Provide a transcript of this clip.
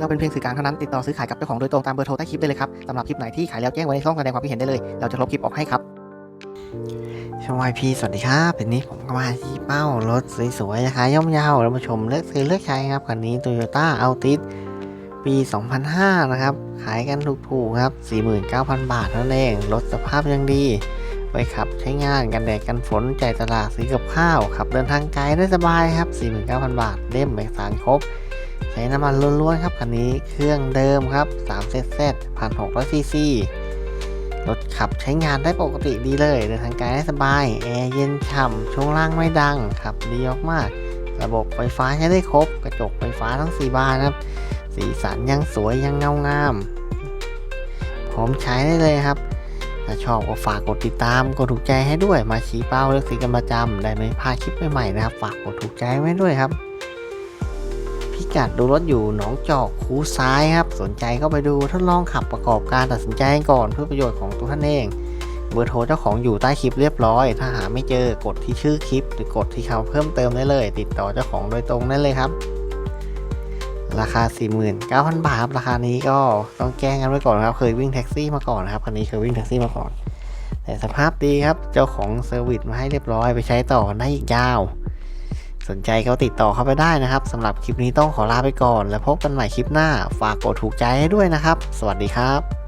เราเป็นเพียงสื่อกลางเท่านั้นติดต่อซื้อขายกับเจ้าของโดยตรงตามเบอร์โทรใต้คลิปได้เลยครับสำหรับคลิปไหนที่ขายแล้วแจ้งไว้ในช่องแสดงความคิดเห็นได้เลย เราจะลบคลิปออกให้ครับช่องวายพีสวัสดีครับเป็นนี้ผมก็มาที่เป้ารถสวยๆนะคะย่อมเยาวเรามาชมเลือกซื้อเลือกใช้ครับคันนี้ Toyota Altis ปี 2005 นะครับ ขายกันถูกๆครับ 49,000 บาทเท่านั้นเองรถสภาพยังดีไว้ขับใช้งานกันแดดกันฝนจ่ายตลาดซื้อกับข้าวขับเดินทางไกลได้สบายครับ 49,000 บาทเล่มเอกสารครบ ใช้น้ำมันล้วนๆครับคันนี้เครื่องเดิมครับ3 z z 1,600ซีซีรถขับใช้งานได้ปกติดีเลยเดินทางไกลได้สบาย แอร์เย็นฉ่ำช่วงล่างไม่ดังขับดีมากๆระบบไฟฟ้าใช้ได้ครบ กระจกไฟฟ้าทั้ง 4 บานครับ สีสันยังสวยยังเงางามพร้อมใช้ได้เลยครับ ถ้าชอบก็ฝากกดติดตามกดถูกใจให้ด้วยมาชี้เป้าเลือกสีกันประจำได้ไม่พลาดคลิปใหม่ๆนะครับ ฝากกดถูกใจไว้ด้วยครับ พิกัดดูรถอยู่หนองจอกคูซ้ายครับ สนใจก็ไปดูทดลองขับประกอบการตัดสินใจก่อนเพื่อประโยชน์ของตัวท่านเองเบอร์โทรเจ้าของอยู่ใต้คลิปเรียบร้อย ถ้าหาไม่เจอกดที่ชื่อคลิป หรือกดที่คำเพิ่มเติมได้เลย ติดต่อเจ้าของโดยตรงได้เลยครับ ราคา 49,000 บาทครับราคานี้ก็ต้องแจ้งกันไว้ก่อนครับ เคยวิ่งแท็กซี่มาก่อนนะครับคันนี้เคยวิ่งแท็กซี่มาก่อน แต่สภาพดีครับเจ้าของเซอร์วิสมาให้เรียบร้อยไปใช้ต่อได้อีกยาว สนใจก็ติดต่อเข้าไปได้นะครับสำหรับคลิปนี้ต้องขอลาไปก่อน แล้วพบกันใหม่คลิปหน้า ฝากกดถูกใจให้ด้วยนะครับ สวัสดีครับ